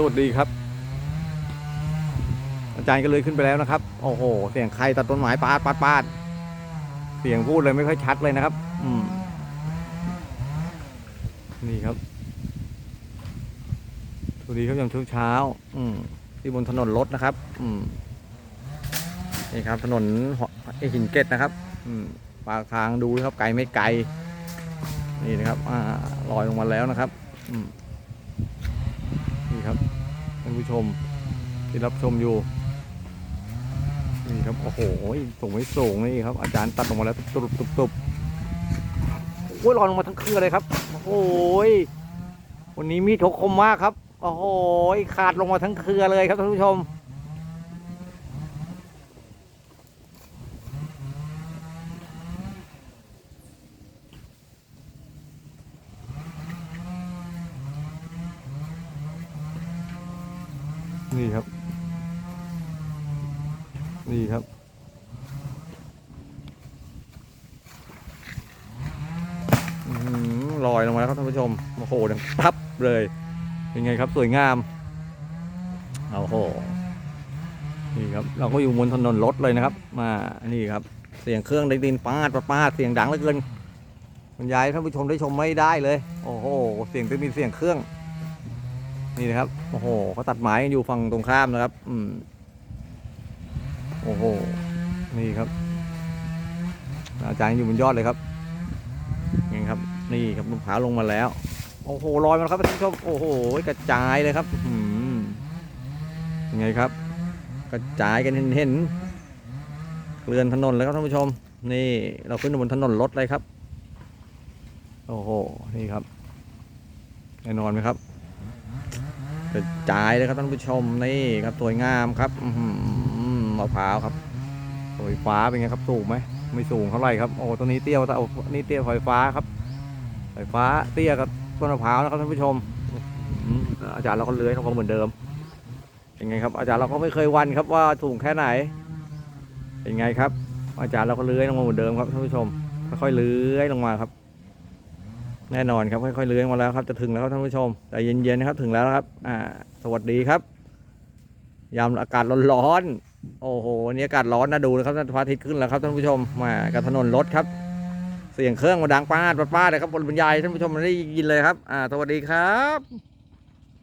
สวัสดีครับ อาจารย์ก็เลยขึ้นไปแล้วนะครับ โอ้โห เสียงใครตัดต้นไม้ปาดปาดปาดเสียงพูดเลยไม่ค่อยชัดเลยนะครับ อืม นี่ครับ สวัสดีครับยามเช้าเช้าๆอืม ที่บนถนนรถนะครับ อืม นี่ครับถนนหไอหินเกตนะครับ อืม ปากทางดูนะครับไกลไม่ไกล นี่นะครับ อ่าลอยลงมาแล้วนะครับ อืม ชม ที่รับชมอยู่ นี่ครับ โอ้โหสูงไม่สูงนี่ครับ อาจารย์ตัดลงมาแล้ว ตุบตุบตุบโอ้ยรอนลงมาทั้งเครือเลยครับ โอ้โหวันนี้มีดเขาคมมากครับ โอ้โหขาดลงมาทั้งเครือเลยครับท่านผู้ชม นี่ครับ นี่ครับ ลอยลงมาแล้วครับท่านผู้ชม โอ้โหดังปับเลย เป็นไงครับสวยงามโอ้โห นี่ครับ เราก็อยู่บนถนนรถเลยนะครับ มา นี่ครับ เสียงเครื่องได้ดินปาดปาดปาดเสียงดังเหลือเกินบรรยายท่านผู้ชมได้ชมไม่ได้เลย โอ้โห เสียงจะมีเสียงเครื่อง นี่นะครับโอ้โหเขาตัดไม้กันอยู่ฝั่งตรงข้ามนะครับ อืมโอ้โหนี่ครับ อาจารย์อยู่บนยอดเลยครับนี่ครับ นี่ครับลูกผาลงมาแล้ว โอ้โหลอยมาแล้วครับท่านผู้ชมโอ้โหกระจายเลยครับ อืมยังไงครับ กระจายกันเห็นเห็นเกลื่อนถนนเลยครับท่านผู้ชม นี่เราขึ้นบนถนนรถเลยครับ โอ้โหนี่ครับแน่นอนไหมครับ กระจายเลยครับท่านผู้ชมนี่ครับสวยงามครับมะพร้าวครับไฟฟ้าเป็นไงครับสูงไหมไม่สูงเท่าไหร่ครับโอ้ตัวนี้เตี้ยแต่อนี่เตี้ยวไฟฟ้าครับไฟฟ้าเตี้ยกับต้นมะพร้าวนะครับท่านผู้ชมอาจารย์เราก็เลื้อยลงมาเหมือนเดิมเป็นไงครับอาจารย์เราก็ไม่เคยวันครับว่าสูงแค่ไหน เป็นไงครับ อาจารย์เราก็เลื้อยลงมาเหมือนเดิมครับท่านผู้ชมค่อยๆเลื้อยลงมาครับ แน่นอนครับค่อยๆเลื้อยมาแล้วครับจะถึงแล้วครับท่านผู้ชมแต่เย็นๆนะครับถึงแล้วครับ อ่า สวัสดีครับ ยามอากาศร้อนๆโอ้โหวันนี้อากาศร้อนนะดูนะครับพระอาทิตย์ขึ้นแล้วครับท่านผู้ชมมากระถนนรถครับ เสียงเครื่องมาดังป้าดป้าดเลยครับบนบรรยายท่านผู้ชมได้ยินเลยครับ อ่า สวัสดีครับ